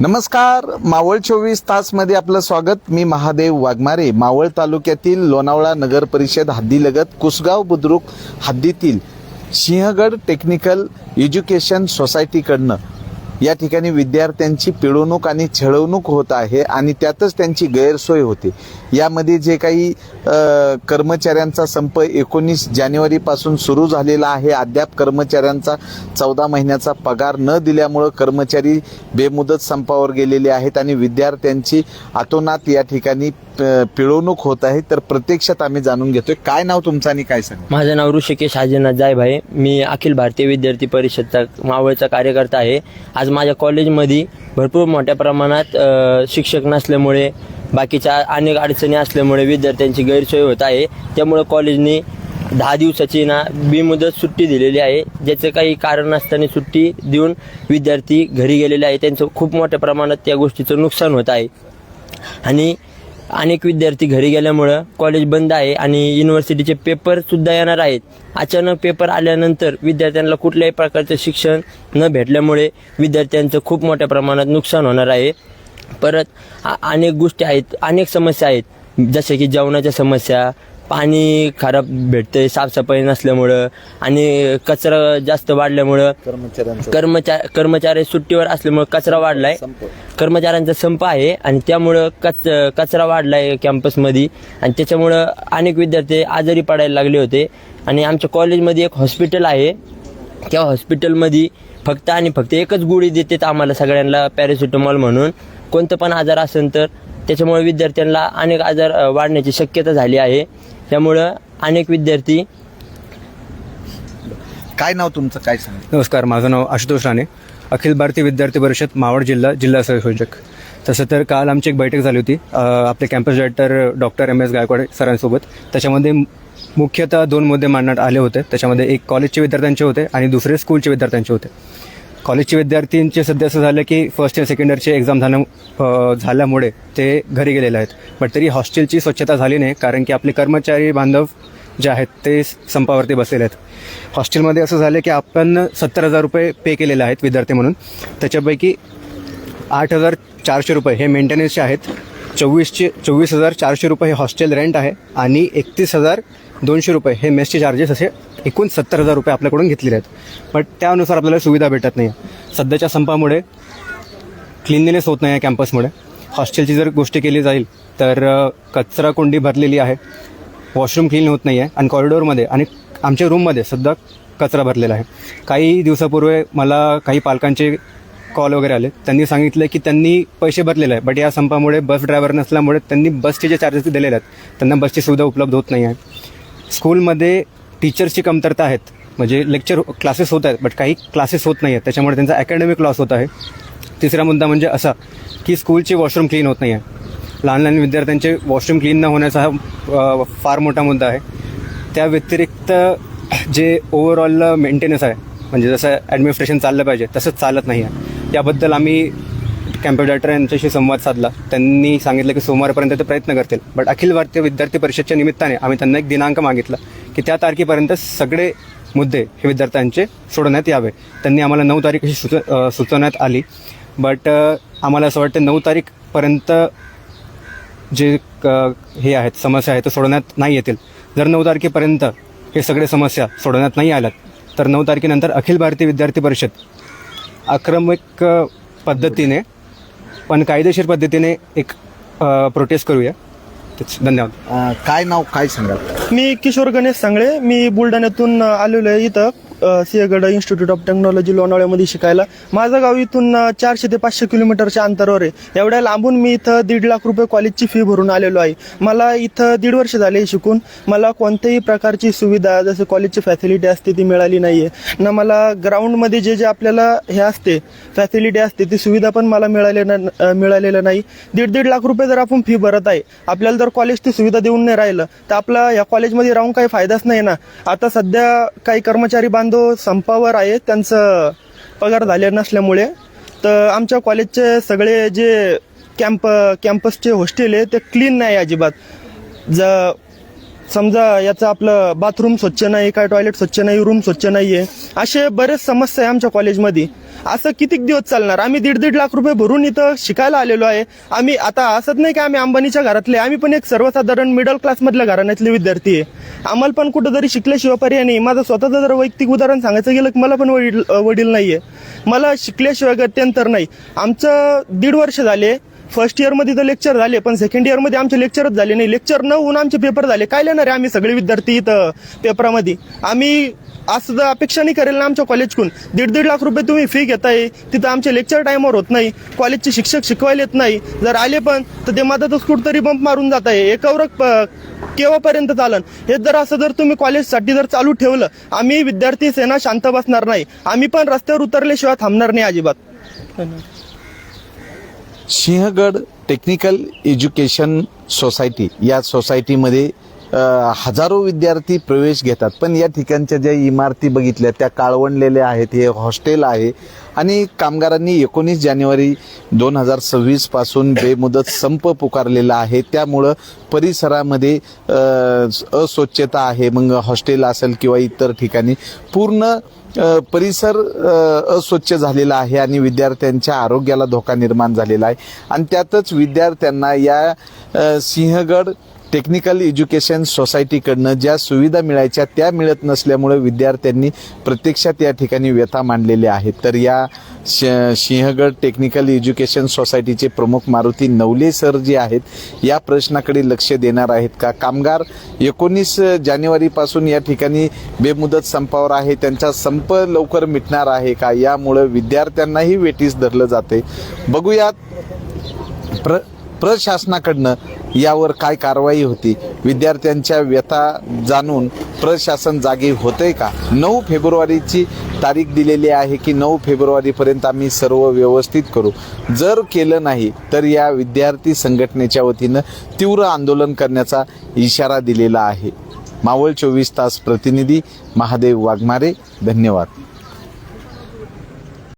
नमस्कार मावळ चोवीस तासमध्ये आपलं स्वागत. मी महादेव वाघमारे. मावळ तालुक्यातील लोणावळा नगर परिषद हद्दीलगत कुसगाव बुद्रुक हद्दीतील सिंहगड टेक्निकल एज्युकेशन सोसायटीकडनं या ठिकाणी विद्यार्थ्यांची पिळवणूक आणि छळवणूक होत आहे आणि त्यातच त्यांची गैरसोय होते. यामध्ये जे काही कर्मचाऱ्यांचा संप एकोणीस जानेवारीपासून सुरू झालेला आहे. अद्याप कर्मचाऱ्यांचा चौदा महिन्याचा पगार न दिल्यामुळं कर्मचारी बेमुदत संपावर गेलेले आहेत आणि विद्यार्थ्यांची अतोनात या ठिकाणी पिळवणूक होत आहे तर प्रत्यक्षात आम्ही जाणून घेतोय. काय नाव तुमचं आणि काय सांग? माझं नाव ऋषिकेश हाजीनाथ जायभाई मी अखिल भारतीय विद्यार्थी परिषदचा मावळचा कार्यकर्ता आहे. आज माझ्या कॉलेजमध्ये भरपूर मोठ्या प्रमाणात शिक्षक नसल्यामुळे बाकीच्या अनेक अडचणी असल्यामुळे विद्यार्थ्यांची गैरसोय होत आहे. त्यामुळे कॉलेजने दहा दिवसाची ना बेमुदत सुट्टी दिलेली आहे. ज्याचं काही कारण नसताना सुट्टी देऊन विद्यार्थी घरी गेलेले आहे त्यांचं खूप मोठ्या प्रमाणात त्या गोष्टीचं नुकसान होत आहे. आणि अनेक विद्यार्थी घरी गेल्यामुळं कॉलेज बंद आहे आणि युनिव्हर्सिटीचे पेपर सुद्धा येणार आहेत. अचानक पेपर आल्यानंतर विद्यार्थ्यांना कुठल्याही प्रकारचं शिक्षण न भेटल्यामुळे विद्यार्थ्यांचं खूप मोठ्या प्रमाणात नुकसान होणार आहे. परत आ- अनेक गोष्टी आहेत अनेक समस्या आहेत. जसे की जेवणाच्या समस्या पाणी खराब भेटते साफसफाई नसल्यामुळं आणि कचरा जास्त वाढल्यामुळं कर्मचाऱ्यांचा. कर्मचारी कर्मचारी सुट्टीवर असल्यामुळे कचरा वाढलाय. कर्मचाऱ्यांचा संप आहे आणि त्यामुळं कच कचरा वाढलाय कॅम्पसमध्ये. आणि त्याच्यामुळं अनेक विद्यार्थी आजारी पडायला लागले होते. आणि आमच्या कॉलेजमध्ये एक हॉस्पिटल आहे. त्या हॉस्पिटलमध्ये फक्त आणि फक्त एकच गोळी देतात आम्हाला सगळ्यांना पॅरासिटामॉल म्हणून. कोणतं पण आजार असेल तर त्याच्यामुळे विद्यार्थ्यांना अनेक आजार वाढण्याची शक्यता झाली आहे. त्यामुळं अनेक विद्यार्थी काय नाव तुमचं? काय सांगा? नमस्कार माझं नाव आशुतोष राणे. अखिल भारतीय विद्यार्थी परिषद मावळ जिल्हा जिल्हा संयोजक. तसं तर काल आमची एक बैठक झाली होती. अ, आपले campus director doctor M S Gaikwad सरांसोबत. त्याच्यामध्ये मुख्यतः दोन मुद्दे मांडण्यात आले होते. त्याच्यामध्ये एक कॉलेजचे विद्यार्थ्यांचे होते आणि दुसरे स्कूलचे विद्यार्थ्यांचे होते. कॉलेजचे विद्यार्थ्यांचे सध्या असं झालं की फर्स्ट इयर सेकंड इयरचे एक्झाम झाल्या झाल्यामुळे ते घरी गेलेले आहेत. बट तरी हॉस्टेलची स्वच्छता झाली नाही कारण की आपले कर्मचारी बांधव जे आहेत ते संपावरती बसलेले आहेत. हॉस्टेलमध्ये असं झालं की आपण सत्तर हजार रुपये पे केलेले आहेत विद्यार्थी म्हणून. त्याच्यापैकी आठ हजार चारशे रुपये हे मेंटेनन्सचे आहेत. चोवीसचे चोवीस हजार चारशे रुपये हे हॉस्टेल रेंट आहे आणि एकतीस हजार दोनशे रुपये हे मेसचे चार्जेस असे एकूण सत्तर हजार रुपये आपल्याकडून घेतलेले आहेत. बट त्यानुसार आपल्याला सुविधा भेटत नाही सध्याच्या संपामुळे क्लिनलीनेस होत नाही आहे कॅम्पसमुळे हॉस्टेलची जर गोष्टी केली जाईल तर कचरा कोंडी भरलेली आहे. वॉशरूम क्लीन होत नाही आहे आणि कॉरिडोरमध्ये आणि आमच्या रूममध्ये सुद्धा कचरा भरलेला आहे. काही दिवसापूर्वी मला काही पालकांचे कॉल वगैरे आले. त्यांनी सांगितलं की त्यांनी पैसे भरलेले आहे बट या संपामुळे बस ड्रायव्हर नसल्यामुळे त्यांनी बसचे जे चार्जेस दिलेले आहेत त्यांना बसची सुविधा उपलब्ध होत नाही आहे स्कूलमध्ये टीचर्सची कमतरता आहेत. म्हणजे लेक्चर क्लासेस होत आहेत बट काही क्लासेस होत नाही आहेत त्याच्यामुळे त्यांचा अकॅडमिक लॉस होत आहे. तिसरा मुद्दा म्हणजे असा की स्कूलचे वॉशरूम क्लीन होत नाही आहे लहान लहान विद्यार्थ्यांचे वॉशरूम क्लीन न होण्याचा हा फार मोठा मुद्दा आहे. त्या व्यतिरिक्त जे ओव्हरऑल मेंटेनन्स आहे म्हणजे जसं ॲडमिनिस्ट्रेशन चाललं पाहिजे तसंच चालत नाही आहे याबद्दल आम्ही कॅम्प्युटर डायरेक्टर यांच्याशी संवाद साधला. त्यांनी सांगितलं की सोमवारपर्यंत ते प्रयत्न करतील. बट अखिल भारतीय विद्यार्थी परिषदच्या निमित्ताने आम्ही त्यांना एक दिनांक मागितला. की त्या तारखेपर्यंत सगळे मुद्दे हे विद्यार्थ्यांचे सोडवण्यात यावे. त्यांनी आम्हाला नऊ तारीख अशी सुच सुचवण्यात आली. बट आम्हाला असं वाटतं नऊ तारीखपर्यंत जे क- हे आहेत समस्या आहेत ते सोडवण्यात नाही येतील. जर नऊ तारखेपर्यंत हे सगळे समस्या सोडवण्यात नाही आल्यात तर नऊ तारखेनंतर अखिल भारतीय विद्यार्थी परिषद आक्रमक पद्धतीने पण कायदेशीर पद्धतीने एक प्रोटेस्ट करूया. तेच धन्यवाद. अं, काय नाव काय सांगाल? मी किशोर गणेश सांगळे. मी बुलढाण्यातून आलेलो आहे इथं. सिंहगड इन्स्टिट्यूट ऑफ टेक्नॉलॉजी लोणावळ्यामध्ये शिकायला. माझं गाव इथून चारशे ते पाचशे किलोमीटरच्या अंतरावर आहे. एवढ्या लांबून मी इथं दीड लाख रुपये कॉलेजची फी भरून आलेलो आहे. मला इथं दीड वर्ष झाले शिकून. मला कोणत्याही प्रकारची सुविधा जसं कॉलेजची फॅसिलिटी असते ती मिळाली नाही आहे ना मला ग्राउंडमध्ये जे जे आपल्याला हे असते फॅसिलिटी असते ती सुविधा पण मला मिळाले मिळालेलं नाही. दीड दीड लाख रुपये जर आपण फी भरत आहे आपल्याला जर कॉलेजची सुविधा देऊन नाही राहिलं तर आपला या कॉलेजमध्ये राहून काही फायदाच नाही ना. आता सध्या काही कर्मचारी बांधव संपावर आहे त्यांचं पगार झाले नसल्यामुळे. तर आमच्या कॉलेजचे सगळे जे कॅम्प कॅम्पसचे हॉस्टेल आहे ते क्लीन नाही अजिबात. ज समजा याचं आपलं बाथरूम स्वच्छ नाही काय टॉयलेट स्वच्छ नाही रूम स्वच्छ नाही आहे असे बरेच समस्या आहे आमच्या कॉलेजमध्ये असं कितीक दिवस चालणार? आम्ही दीड दीड लाख रुपये भरून इथं शिकायला आलेलो आहे. आम्ही आता असंच नाही की आम्ही अंबानीच्या घरातले आम्ही पण एक सर्वसाधारण मिडल क्लासमधल्या घराण्यातले विद्यार्थी आहे. आम्हाला पण कुठंतरी शिकल्याशिवाय पर्याय नाही माझं स्वतःचं जर वैयक्तिक उदाहरण सांगायचं गेलं की मला पण वडील वडील नाही आहे मला शिकल्याशिवाय गत्यंतर नाही. आमचं दीड वर्ष झाले. फर्स्ट इयरमध्ये तर लेक्चर झाले पण सेकंड इयरमध्ये आमचे लेक्चरच झाले नाही. लेक्चर न होऊन आमचे पेपर झाले. काय लिहिणार आहे आम्ही सगळे विद्यार्थी इथं पेपरामध्ये आम्ही असं तर अपेक्षा नाही करेल ना आमच्या कॉलेजकडून दीड दीड लाख रुपये तुम्ही फी घेताय. तिथं आमचे लेक्चर टाईमवर होत नाही. कॉलेजचे शिक्षक शिकवायला येत नाही. जर आले पण तर ते मधातच कुठतरी बंप मारून जात आहे. एकवरक केव्हापर्यंत चालन? हे जर असं जर तुम्ही कॉलेजसाठी जर चालू ठेवलं आम्ही विद्यार्थी सेना शांत बसणार नाही. आम्ही पण रस्त्यावर उतरल्याशिवाय थांबणार नाही अजिबात. सिंहगड टेक्निकल एज्युकेशन सोसायटी या सोसायटीमध्ये हजारो विद्यार्थी प्रवेश घेतात. पण या ठिकाणच्या ज्या इमारती बघितल्या त्या काळवंडलेल्या आहेत हे हॉस्टेल आहे. आणि कामगारांनी एकोणीस जानेवारी दोन हजार सव्वीसपासून बेमुदत संप पुकारलेला आहे. त्यामुळं परिसरामध्ये अस्वच्छता आहे. मग हॉस्टेल असेल किंवा इतर ठिकाणी पूर्ण परिसर अस्वच्छ झालेला आहे आणि विद्यार्थ्यांच्या आरोग्याला धोका निर्माण झालेला आहे. आणि त्यातच विद्यार्थ्यांना या सिंहगड टेक्निकल एज्युकेशन सोसायटीकडनं ज्या सुविधा मिळायच्या त्या मिळत नसल्यामुळे विद्यार्थ्यांनी प्रत्यक्षात या ठिकाणी व्यथा मांडलेल्या आहेत. तर या सिंहगड टेक्निकल एज्युकेशन सोसायटीचे प्रमुख मारुती नवले सर जे आहेत या प्रश्नाकडे लक्ष देणार आहेत का? कामगार एकोणीस जानेवारीपासून या ठिकाणी बेमुदत संपावर आहे. त्यांचा संप लवकर मिटणार आहे का? यामुळं विद्यार्थ्यांनाही वेटीस धरलं जाते. बघूयात प्र प्रशासनाकडनं यावर काय कारवाई होती? विद्यार्थ्यांच्या व्यथा जाणून प्रशासन जागे होते का? नऊ फेब्रुवारीची तारीख दिलेली आहे की नऊ फेब्रुवारीपर्यंत आम्ही सर्व व्यवस्थित करू? जर केलं नाही तर या विद्यार्थी संघटनेच्या वतीनं तीव्र आंदोलन करण्याचा इशारा दिलेला आहे. मावळ चोवीस तास प्रतिनिधी महादेव वाघमारे धन्यवाद.